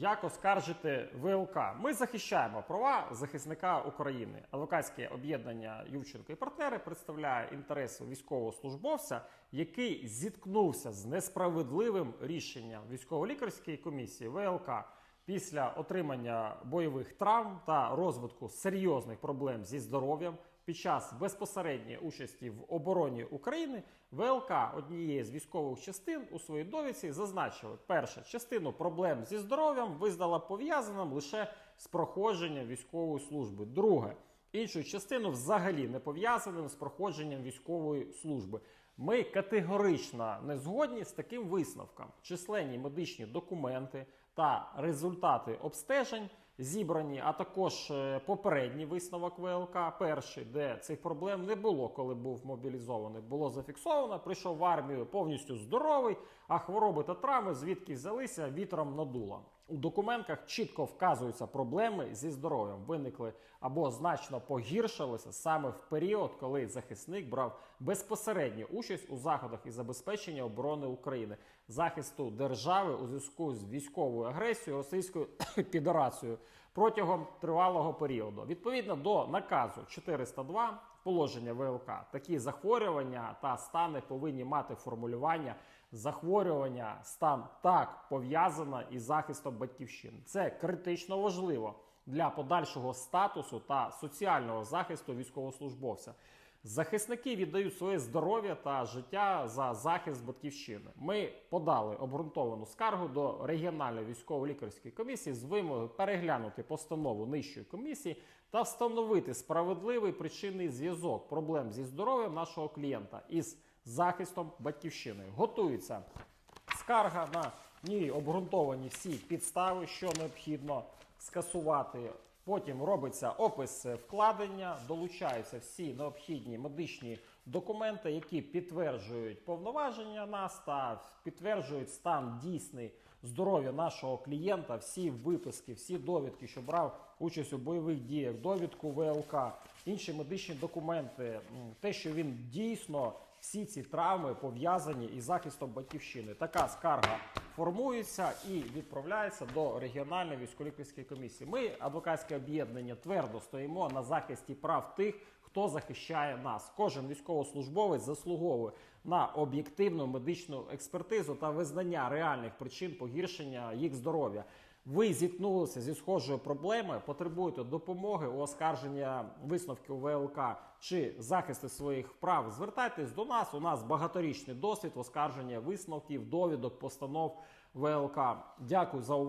Як оскаржити ВЛК? Ми захищаємо права захисника України. Адвокатське об'єднання Ювченко і партнери представляє інтереси військовослужбовця, який зіткнувся з несправедливим рішенням військово-лікарської комісії ВЛК після отримання бойових травм та розвитку серйозних проблем зі здоров'ям. Під час безпосередньої участі в обороні України ВЛК однієї з військових частин у своїй довідці зазначили, перше, частину проблем зі здоров'ям визнала пов'язаним лише з проходженням військової служби. Друге, іншу частину взагалі не пов'язаним з проходженням військової служби. Ми категорично не згодні з таким висновком. Численні медичні документи та результати обстежень зібрані, а також е, попередній висновок ВЛК, перший, де цих проблем не було, коли був мобілізований. Було зафіксовано, прийшов в армію повністю здоровий, а хвороби та травми звідки взялися вітром надуло. У документах чітко вказуються проблеми зі здоров'ям, виникли або значно погіршилися саме в період, коли захисник брав безпосередню участь у заходах із забезпечення оборони України, захисту держави у зв'язку з військовою агресією Російською Федерацією протягом тривалого періоду. Відповідно до наказу 402 положення ВЛК, такі захворювання та стани повинні мати формулювання захворювання, стан так пов'язано із захистом батьківщини. Це критично важливо для подальшого статусу та соціального захисту військовослужбовця. Захисники віддають своє здоров'я та життя за захист батьківщини. Ми подали обґрунтовану скаргу до регіональної військово-лікарської комісії з вимогою переглянути постанову нижчої комісії та встановити справедливий причинний зв'язок проблем зі здоров'ям нашого клієнта із захистом батьківщини. Готується скарга на ній обґрунтовані всі підстави, що необхідно скасувати. Потім робиться опис вкладення, долучаються всі необхідні медичні документи, які підтверджують повноваження нас та підтверджують стан дійсний здоров'я нашого клієнта, всі виписки, всі довідки, що брав участь у бойових діях, довідку ВЛК, інші медичні документи, те, що він дійсно всі ці травми пов'язані із захистом батьківщини. Така скарга формується і відправляється до регіональної військово-лікарської комісії. Ми, адвокатське об'єднання, твердо стоїмо на захисті прав тих, хто захищає нас. Кожен військовослужбовець заслуговує на об'єктивну медичну експертизу та визнання реальних причин погіршення їх здоров'я. Ви зіткнулися зі схожою проблемою, потребуєте допомоги у оскарження висновків ВЛК чи захисту своїх прав. Звертайтесь до нас. У нас багаторічний досвід оскарження висновків, довідок, постанов ВЛК. Дякую за увагу.